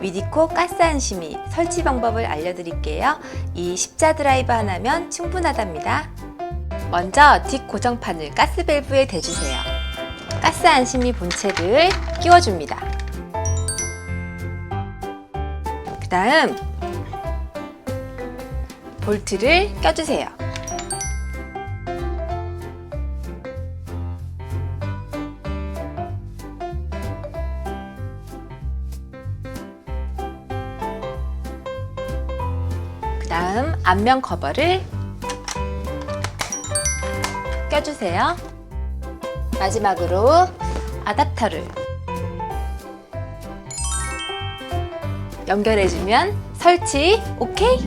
위디코 가스 안심이 설치 방법을 알려드릴게요. 이 십자 드라이브 하나면 충분하답니다. 먼저 뒷 고정판을 가스 밸브에 대주세요. 가스 안심이 본체를 끼워줍니다. 그 다음 볼트를 껴주세요. 다음 앞면 커버를 껴주세요. 마지막으로 아답터를 연결해주면 설치 오케이!